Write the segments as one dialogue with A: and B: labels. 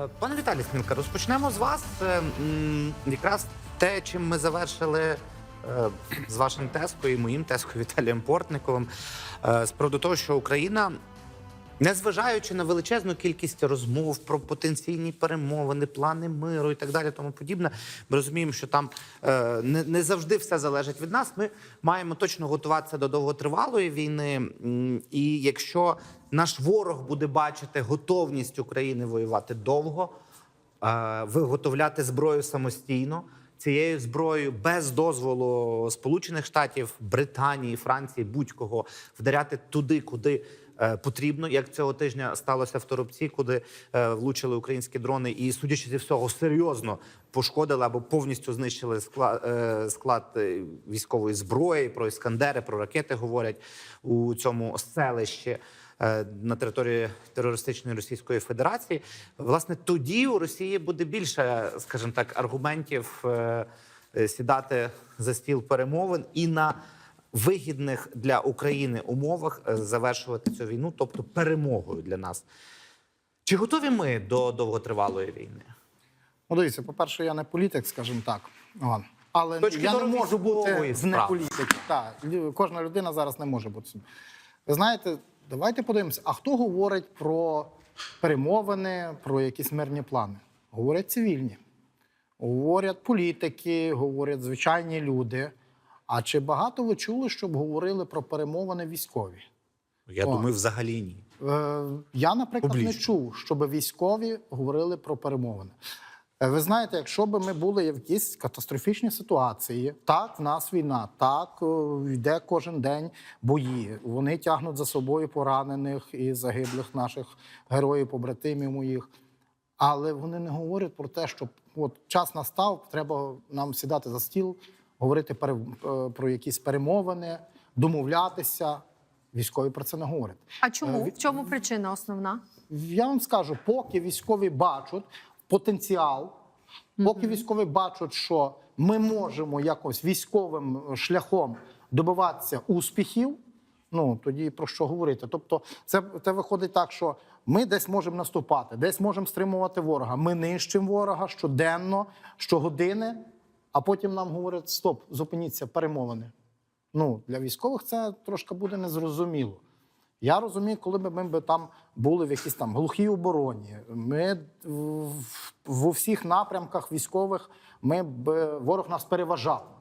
A: Е, Пане Віталій Смілка, розпочнемо з вас. Е, Якраз те, чим ми завершили е, з вашим тескою і моїм тескою Віталієм Портниковим, з приводу того, що Україна, незважаючи на величезну кількість розмов про потенційні перемовини, плани миру і так далі, тому подібне, ми розуміємо, що там е, не, не завжди все залежить від нас. Ми маємо точно готуватися до довготривалої війни. І якщо наш ворог буде бачити готовність України воювати довго, е, виготовляти зброю самостійно. Цією зброєю без дозволу Сполучених Штатів, Британії, Франції, будь-кого вдаряти туди, куди потрібно, як цього тижня сталося в Торопці, куди е, влучили українські дрони, і судячи зі всього, серйозно пошкодили або повністю знищили склад, е, склад е, військової зброї. Про іскандери, про ракети говорять у цьому селищі е, на території терористичної Російської Федерації. Власне, тоді у Росії буде більше, скажімо так, аргументів е, е, сідати за стіл перемовин і на вигідних для України умовах е, завершувати цю війну, тобто перемогою для нас. Чи готові ми до довготривалої війни?
B: Ну, дивіться, по-перше, я не політик, скажімо так. Ладно. Але
A: Точки
B: я не можу бути
A: справи.
B: неполітиці. Так, кожна людина зараз не може бути. Ви знаєте, давайте подивимося, а хто говорить про перемовини, про якісь мирні плани? Говорять цивільні, говорять політики, говорять звичайні люди. А чи багато ви чули, щоб говорили про перемовини військові?
A: Я
B: О.
A: думаю, взагалі ні.
B: Е, Я, наприклад, не чув, щоб військові говорили про перемовини. Е, Ви знаєте, якщо б ми були в якійсь катастрофічній ситуації, так, в нас війна, так, е, йде кожен день бої. Вони тягнуть за собою поранених і загиблих наших героїв, побратимів моїх. Але вони не говорять про те, що от час настав, треба нам сідати за стіл, говорити е, про якісь перемовини, домовлятися. Військові про це не говорять.
C: А чому?
B: Е,
C: В чому причина основна?
B: Я вам скажу, поки військові бачать потенціал, поки військові бачать, що ми можемо якось військовим шляхом добиватися успіхів. Ну тоді про що говорити? Тобто, це, це виходить так, що ми десь можемо наступати, десь можемо стримувати ворога. Ми нищимо ворога щоденно, щогодини, а потім нам говорять: стоп, зупиніться, перемовини. Ну, для військових це трошки буде незрозуміло. Я розумію, коли б ми б там були в якійсь там глухій обороні, ми в, в усіх напрямках військових ми б ворог нас переважав.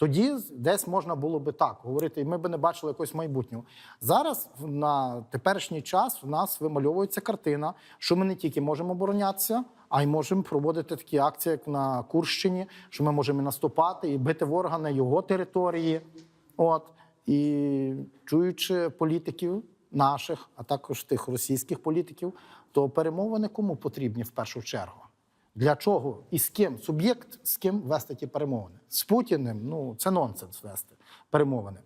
B: Тоді десь можна було би так говорити, і ми б не бачили якогось майбутнього. Зараз на теперішній час в нас вимальовується картина, що ми не тільки можемо оборонятися, а й можемо проводити такі акції, як на Курщині, що ми можемо і наступати і бити ворога на його території. От і чуючи політиків наших, а також тих російських політиків, то перемовини кому потрібні в першу чергу? Для чого і з ким? Суб'єкт з ким вести ті перемовини? З Путіним ну це нонсенс вести перемовини.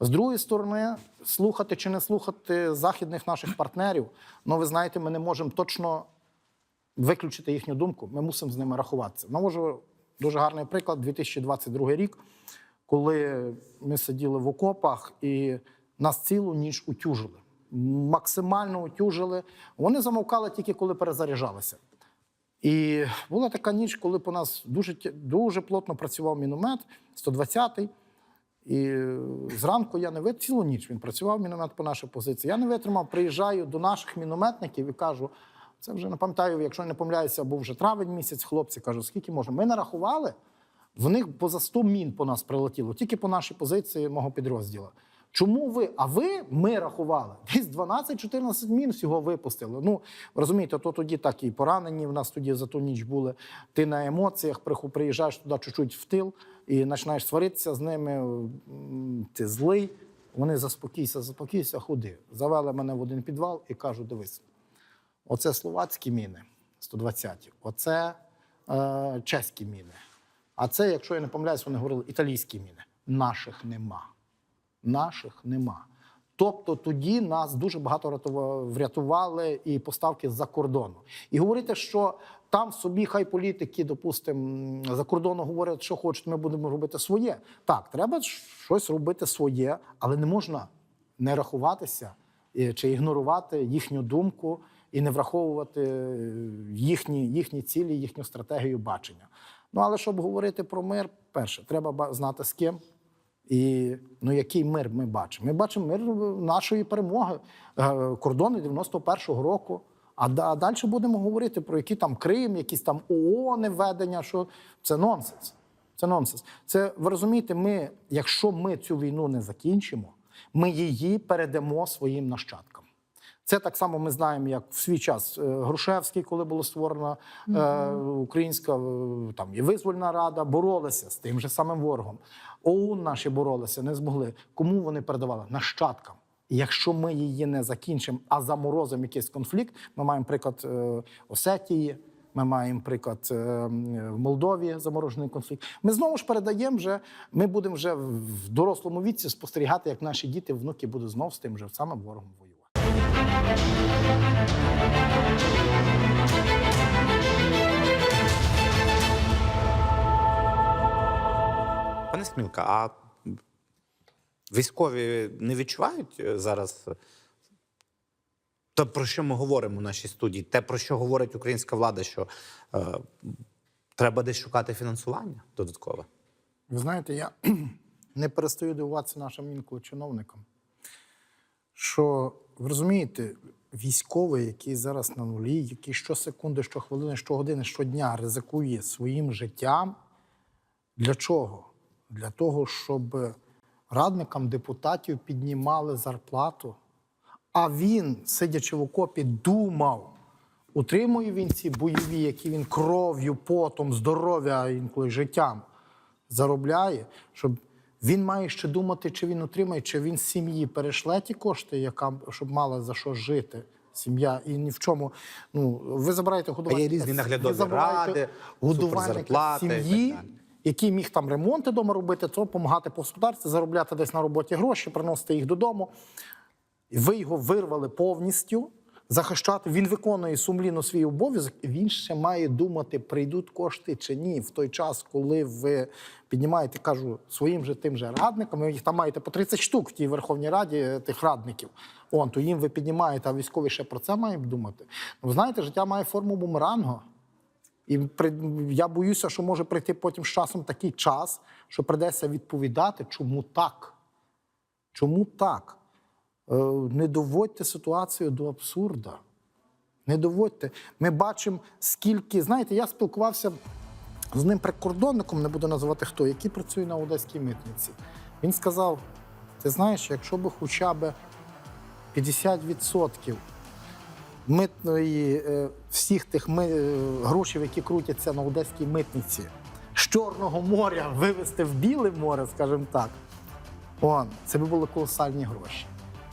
B: З другої сторони, слухати чи не слухати західних наших партнерів, ну ви знаєте, ми не можемо точно виключити їхню думку. Ми мусимо з ними рахуватися. Навожу дуже гарний приклад 2022 рік, коли ми сиділи в окопах і нас цілу ніч утюжили. Максимально утюжили. Вони замовкали тільки коли перезаряджалися. І була така ніч, коли по нас дуже, дуже плотно працював міномет 120-й. І зранку я не витримав, цілу ніч він працював міномет по нашій позиції. Я не витримав, приїжджаю до наших мінометників і кажу: це вже не пам'ятаю, якщо не помиляюся, був вже травень місяць. Хлопці кажу, скільки можна? Ми нарахували. В них поза 100 мін по нас прилетіло, тільки по нашій позиції мого підрозділу. Чому ви? А ви ми рахували? Десь 12-14 мін всього випустили. Ну розумієте, то тоді так і поранені в нас тоді за ту ніч були. Ти на емоціях приїжджаєш туди чуть-чуть в тил і починаєш сваритися з ними. Ти злий. Вони заспокійся, заспокійся, ходи. Завели мене в один підвал і кажуть: дивись, оце словацькі міни 120-ті, оце е, чеські міни. А це, якщо я не помиляюсь, вони говорили італійські міни. Наших нема. Наших нема. Тобто тоді нас дуже багато рятува- врятували і поставки з-за кордону. І говорити, що там собі хай політики, допустимо, за кордону говорять, що хочуть, ми будемо робити своє. Так, треба щось робити своє, але не можна не рахуватися е, чи ігнорувати їхню думку і не враховувати е, їхні, їхні цілі, їхню стратегію бачення. Ну але щоб говорити про мир, перше, треба ба- знати з ким. І ну, який мир ми бачимо? Ми бачимо мир нашої перемоги, е, кордони 91-го року. А, а далі будемо говорити про які там Крим, якісь там ООН введення, що це нонсенс. Це нонсенс. Це ви розумієте, ми, якщо ми цю війну не закінчимо, ми її передамо своїм нащадкам. Це так само ми знаємо, як в свій час е, Грушевський, коли була створена е, Українська е, там і визвольна рада, боролися з тим же самим ворогом. ОУН наші боролися, не змогли. Кому вони передавали? Нащадкам. Якщо ми її не закінчимо, а заморозимо якийсь конфлікт, ми маємо приклад Осетії, ми маємо приклад в Молдові заморожений конфлікт. Ми знову ж передаємо вже. Ми будемо вже в дорослому віці спостерігати, як наші діти, внуки будуть знов з тим же самим ворогом воювати.
A: Смілка, а військові не відчувають е, зараз те, про що ми говоримо в нашій студії, те, про що говорить українська влада, що е, треба десь шукати фінансування додаткове?
B: Ви знаєте, я не перестаю дивуватися нашим інколи чиновникам, що ви розумієте, військовий, який зараз на нулі, який щосекунди, щохвилини, щогодини, щодня ризикує своїм життям. Для чого? Для того, щоб радникам депутатів піднімали зарплату. А він, сидячи в окопі, думав, утримує він ці бойові, які він кров'ю, потом, здоров'я, а інколи життям заробляє, щоб він має ще думати, чи він отримає, чи він з сім'ї перешле ті кошти, яка щоб мала за що жити. Сім'я і ні в чому. Ну ви забираєте годувальника.
A: різні наглядові
B: ви забираєте
A: ради,
B: годувальника сім'ї. Який міг там ремонти вдома робити, то допомагати по господарстві, заробляти десь на роботі гроші, приносити їх додому. І ви його вирвали повністю, захищати. Він виконує сумлінно свій обов'язок. Він ще має думати, прийдуть кошти чи ні. В той час, коли ви піднімаєте, кажу, своїм же тим же радникам, ви їх там маєте по 30 штук в тій Верховній Раді е, тих радників. Он, то їм ви піднімаєте, а військові ще про це мають думати. Ну, знаєте, життя має форму бумерангу. І при, я боюся, що може прийти потім з часом такий час, що придеться відповідати, чому так. Чому так? Е, Не доводьте ситуацію до абсурда. Не доводьте. Ми бачимо, скільки. Знаєте, я спілкувався з одним прикордонником, не буду називати хто, який працює на одеській митниці. Він сказав: ти знаєш, якщо б хоча б 50% митної е, всіх тих е, грошей, які крутяться на одеській митниці, з Чорного моря вивезти в Біле море, скажімо так. Он, це би були колосальні гроші.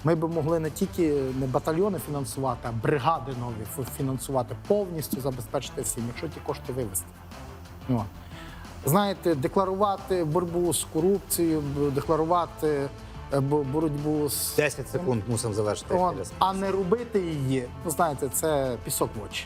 B: Ми б могли не тільки не батальйони фінансувати, а бригади нові фінансувати, повністю забезпечити всім, якщо ті кошти вивезти. О. Знаєте, декларувати боротьбу з корупцією, декларувати е, боротьбу з
A: 10 секунд мусимо завершити.
B: От,
A: ефір.
B: а не робити її, ну знаєте, це пісок в очі.